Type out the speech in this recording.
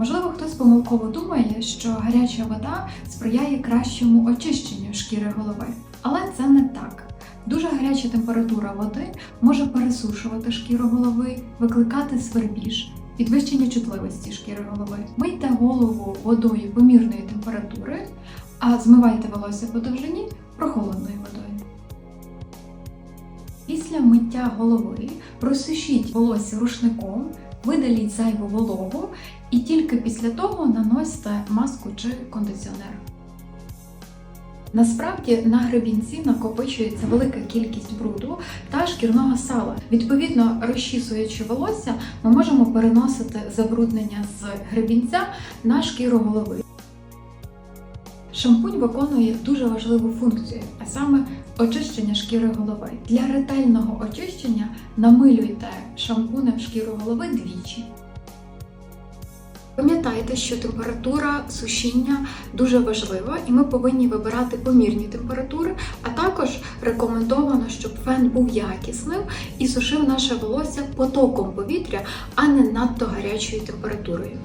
Можливо, хтось помилково думає, що гаряча вода сприяє кращому очищенню шкіри голови, але це не так. Дуже гаряча температура води може пересушувати шкіру голови, викликати свербіж, підвищення чутливості шкіри голови. Мийте голову водою помірної температури, а змивайте волосся по довжині прохолодною водою. Після миття голови просушіть волосся рушником, видаліть зайву вологу і тільки після того наносьте маску чи кондиціонер. Насправді на гребінці накопичується велика кількість бруду та шкірного сала. Відповідно, розчісуючи волосся, ми можемо переносити забруднення з гребінця на шкіру голови. Шампунь виконує дуже важливу функцію, а саме очищення шкіри голови. Для ретельного очищення намилюйте шампунем шкіру голови двічі. Пам'ятайте, що температура сушіння дуже важлива, і ми повинні вибирати помірні температури, а також рекомендовано, щоб фен був якісним і сушив наше волосся потоком повітря, а не надто гарячою температурою.